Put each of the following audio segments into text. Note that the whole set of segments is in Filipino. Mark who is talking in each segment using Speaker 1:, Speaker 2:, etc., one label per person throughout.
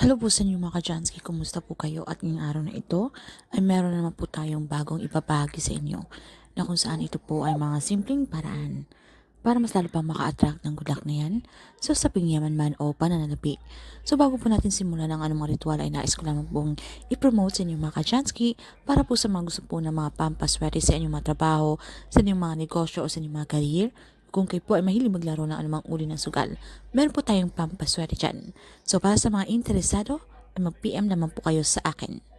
Speaker 1: Hello po sa inyo mga ka-Jansky, kumusta po kayo? At ngayong araw na ito ay meron naman po tayong bagong ibabahagi sa inyo na kung saan ito po ay mga simpleng paraan para mas lalo pang maka-attract ng good luck na yan sa saping yaman man o pananalapi. So bago po natin simulan ang anumang ritual ay nais ko lamang pong i-promote sa inyo mga ka-Jansky para po sa mga gusto po ng mga pampaswerte sa inyong mga trabaho, sa inyong mga negosyo o sa inyong mga career kung kayo po ay mahilig maglaro ng anumang uri ng sugal, meron po tayong pampaswerte dyan. So para sa mga interesado, mag-PM naman po kayo sa akin.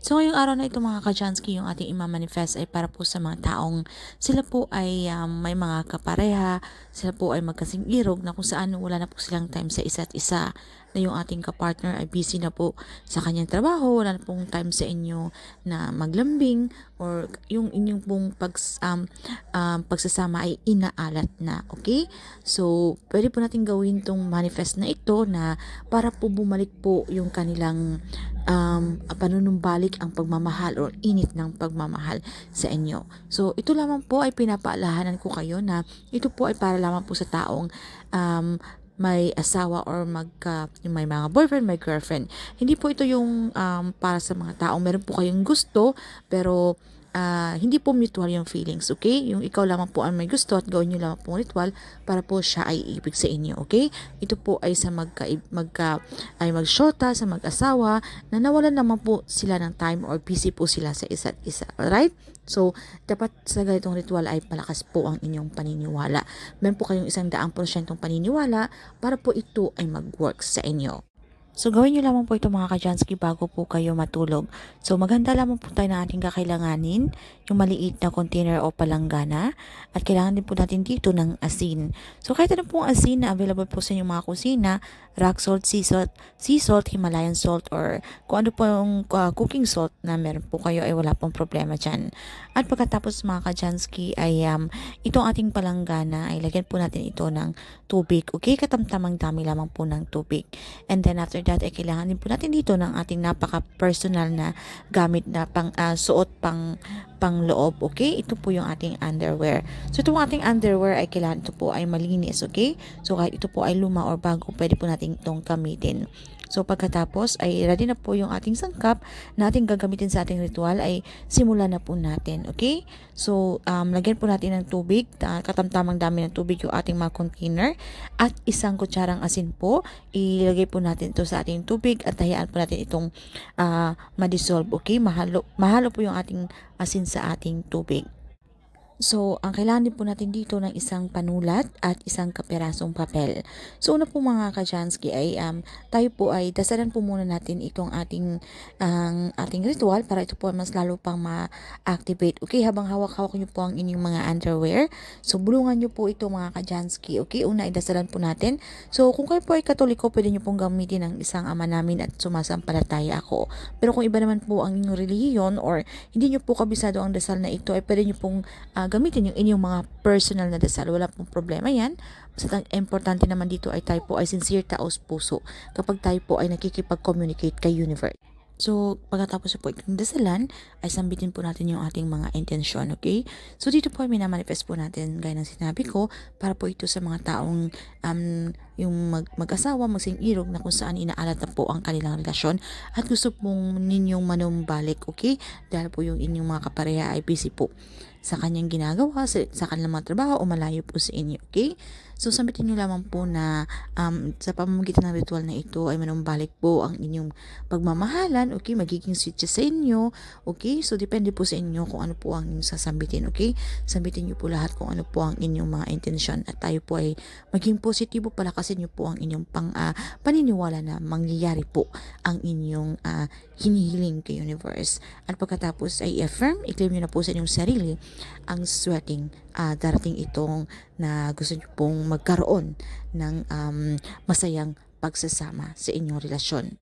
Speaker 1: So ngayong araw na ito mga kajansky, yung ating imamanifest ay para po sa mga taong sila po ay um, may mga kapareha, sila po ay magkasing irog na kung saan wala na po silang time sa isa't isa na yung ating kapartner ay busy na po sa kanyang trabaho, wala na pong time sa inyo na maglambing or yung inyong pong pag, um, um, pagsasama ay inaalat na, okay? So, pwede po natin gawin tong manifest na ito na para po bumalik po yung kanilang um, panunumbalik ang pagmamahal or init ng pagmamahal sa inyo. So, ito lamang po ay pinapaalahanan ko kayo na ito po ay para lamang po sa taong um, may asawa or magka yung may mga boyfriend, may girlfriend. Hindi po ito yung um, para sa mga taong meron po kayong gusto pero ah, hindi po mutual yung feelings, okay? Yung ikaw lamang po ang may gusto at gawin nyo lamang po ritual para po siya ay ibig sa inyo, okay? Ito po ay sa magka, magka ay magsyota, sa mag-asawa na nawalan naman po sila ng time or busy po sila sa isa't isa, alright? So, dapat sa ganitong ritual ay palakas po ang inyong paniniwala. Meron po kayong isang daang porsyentong paniniwala para po ito ay mag-work sa inyo. So gawin nyo lamang po ito mga kajansky bago po kayo matulog. So maganda lamang po tayo ng ating kakailanganin, yung maliit na container o palanggana. At kailangan din po natin dito ng asin. So kahit ano pong asin na available po sa inyong mga kusina, rock salt, sea salt, sea salt, Himalayan salt, or kung ano po yung uh, cooking salt na meron po kayo ay wala pong problema dyan. At pagkatapos mga kajansky ay um, itong ating palanggana ay lagyan po natin ito ng tubig. Okay, katamtamang dami lamang po ng tubig. And then after that ay kailangan din po natin dito ng ating napaka-personal na gamit na pang ah, suot pang pang loob, okay? Ito po yung ating underwear. So itong ating underwear ay kailangan ito po ay malinis, okay? So kahit ito po ay luma or bago, pwede po natin itong gamitin. So pagkatapos ay ready na po yung ating sangkap na ating gagamitin sa ating ritual ay simulan na po natin. Okay? So um, lagyan po natin ng tubig, katamtamang dami ng tubig yung ating mga container at isang kutsarang asin po. Ilagay po natin ito sa ating tubig at hayaan po natin itong uh, ma-dissolve. Okay? Mahalo, mahalo po yung ating asin sa ating tubig. So, ang kailangan po natin dito ng isang panulat at isang kaperasong papel. So, una po mga kajansky ay um, tayo po ay dasalan po muna natin itong ating ang ating ritual para ito po ay mas lalo pang ma-activate. Okay, habang hawak-hawak niyo po ang inyong mga underwear. So, bulungan niyo po ito mga kajansky. Okay, una ay dasalan po natin. So, kung kayo po ay katoliko, pwede niyo pong gamitin ang isang ama namin at sumasampalataya ako. Pero kung iba naman po ang inyong relihiyon or hindi niyo po kabisado ang dasal na ito, ay pwede niyo pong uh, gamitin yung inyong mga personal na dasal. Wala pong problema yan. Basta importante naman dito ay tayo po ay sincere taos puso kapag tayo po ay nakikipag-communicate kay universe. So, pagkatapos po itong dasalan, ay sambitin po natin yung ating mga intensyon, okay? So, dito po ay minamanifest po natin, gaya ng sinabi ko, para po ito sa mga taong um, yung mag mag-asawa, magsing irog na kung saan inaalat na po ang kanilang relasyon at gusto pong ninyong manumbalik, okay? Dahil po yung inyong mga kapareha ay busy po sa kanyang ginagawa, sa, sa kanilang mga trabaho o malayo po sa inyo, okay? So, sambitin nyo lamang po na um, sa pamamagitan ng ritual na ito ay manumbalik po ang inyong pagmamahalan, okay? Magiging sweet sa inyo, okay? So, depende po sa inyo kung ano po ang inyong sasambitin, okay? Sambitin nyo po lahat kung ano po ang inyong mga intensyon at tayo po ay maging positibo, palakasin nyo po ang inyong pang, uh, paniniwala na mangyayari po ang inyong uh, hinihiling kay universe. At pagkatapos ay affirm, i-claim nyo na po sa inyong sarili ang sweating uh, darating itong na gusto nyo pong magkaroon ng um, masayang pagsasama sa inyong relasyon.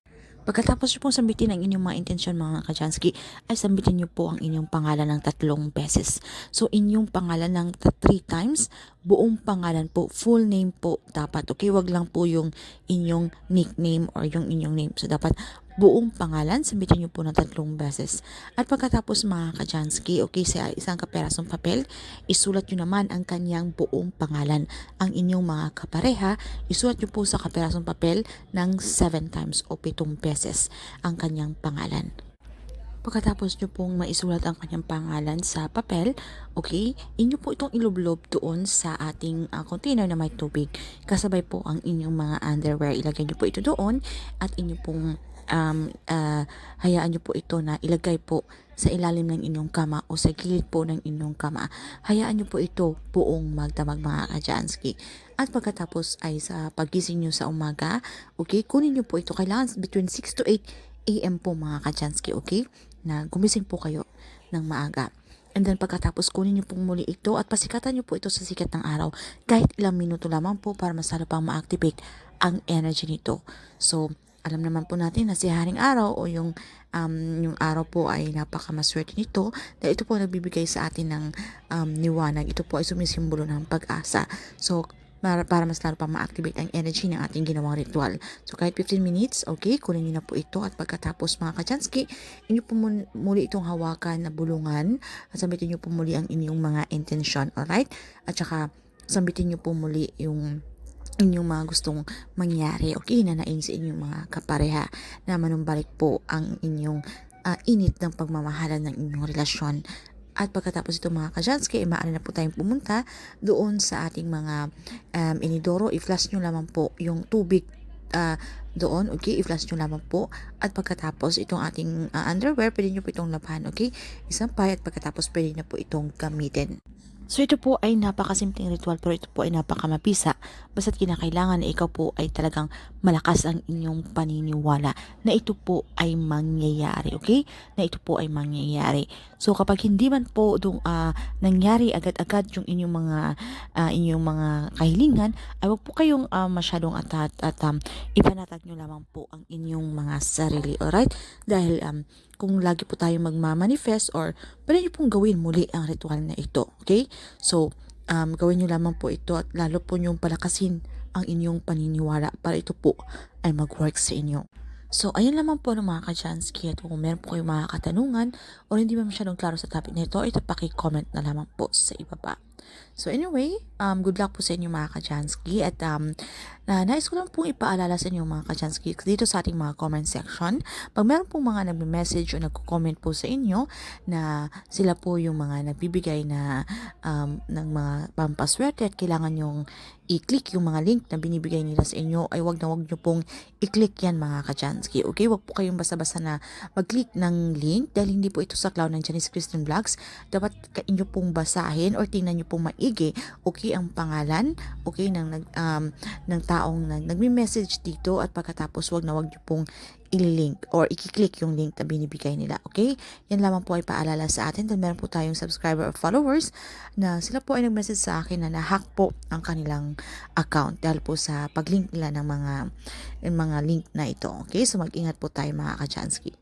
Speaker 1: Pagkatapos nyo pong sambitin ang inyong mga intensyon mga kajansky, ay sambitin nyo po ang inyong pangalan ng tatlong beses. So, inyong pangalan ng three times, buong pangalan po, full name po dapat. Okay, wag lang po yung inyong nickname or yung inyong name. So dapat buong pangalan, sabitin niyo po ng tatlong beses. At pagkatapos mga kajansky, okay, sa isang kaperasong papel, isulat niyo naman ang kanyang buong pangalan. Ang inyong mga kapareha, isulat niyo po sa kaperasong papel ng 7 times o 7 beses ang kanyang pangalan. Pagkatapos nyo pong maisulat ang kanyang pangalan sa papel, okay, inyo po itong ilublob doon sa ating uh, container na may tubig. Kasabay po ang inyong mga underwear. Ilagay nyo po ito doon at inyo pong um, uh, hayaan nyo po ito na ilagay po sa ilalim ng inyong kama o sa gilid po ng inyong kama. Hayaan nyo po ito buong magdamag mga kajansky. At pagkatapos ay sa pagising nyo sa umaga, okay, kunin nyo po ito. Kailangan between 6 to 8 a.m. po mga kajansky, okay? Na gumising po kayo ng maaga. And then pagkatapos kunin niyo pong muli ito at pasikatan niyo po ito sa sikat ng araw kahit ilang minuto lamang po para mas pang ma-activate ang energy nito. So, alam naman po natin na si Haring Araw o yung um, yung araw po ay napakamaswerte nito dahil ito po nagbibigay sa atin ng um, niwanag. Ito po ay sumisimbolo ng pag-asa. So, para, mas lalo pa ma-activate ang energy ng ating ginawang ritual. So kahit 15 minutes, okay, kunin niyo na po ito at pagkatapos mga kachansky, inyo po muli itong hawakan na bulungan at sabitin niyo po muli ang inyong mga intention, alright? At saka sambitin niyo po muli yung inyong mga gustong mangyari okay na nain sa inyong mga kapareha na manumbalik po ang inyong uh, init ng pagmamahalan ng inyong relasyon at pagkatapos ito mga kajansky, ay maaari na po tayong pumunta doon sa ating mga um, inidoro. I-flash nyo lamang po yung tubig uh, doon, okay? I-flash nyo lamang po. At pagkatapos itong ating uh, underwear, pwede nyo po itong labahan, okay? Isampay at pagkatapos pwede na po itong gamitin. So ito po ay napakasimpleng ritual pero ito po ay napakamabisa basta't kinakailangan na ikaw po ay talagang malakas ang inyong paniniwala na ito po ay mangyayari, okay? Na ito po ay mangyayari. So kapag hindi man po dong uh, nangyari agad-agad yung inyong mga uh, inyong mga kahilingan, ay wag po kayong uh, masyadong atat at um, ipanatag nyo lamang po ang inyong mga sarili, alright? Dahil um, kung lagi po tayo magmamanifest or pwede nyo pong gawin muli ang ritual na ito. Okay? So, um, gawin nyo lamang po ito at lalo po nyong palakasin ang inyong paniniwala para ito po ay mag-work sa inyo. So, ayun lamang po ng mga ka-Chansky at kung meron po kayong mga katanungan o hindi ba masyadong klaro sa topic nito, ito paki-comment na lamang po sa ibaba. So anyway, um, good luck po sa inyo mga ka-Chansky at um, na nais ko lang pong ipaalala sa inyo mga ka-Chansky dito sa ating mga comment section. Pag meron pong mga nagme-message o nagko-comment po sa inyo na sila po yung mga nagbibigay na um, ng mga pampaswerte at kailangan yung i-click yung mga link na binibigay nila sa inyo ay wag na wag nyo pong i-click yan mga kachansky. Okay, wag po kayong basta-basta na mag-click ng link dahil hindi po ito sa cloud ng Janice Christian Vlogs. Dapat inyo pong basahin or tingnan nyo pong maigi okay ang pangalan okay ng, um, ng taong nag, nagme-message dito at pagkatapos wag na wag nyo pong ililink or i-click yung link na binibigay nila. Okay? Yan lamang po ay paalala sa atin dahil meron po tayong subscriber or followers na sila po ay nag-message sa akin na nahack po ang kanilang account dahil po sa pag-link nila ng mga, ng mga link na ito. Okay? So mag-ingat po tayo mga kachansky.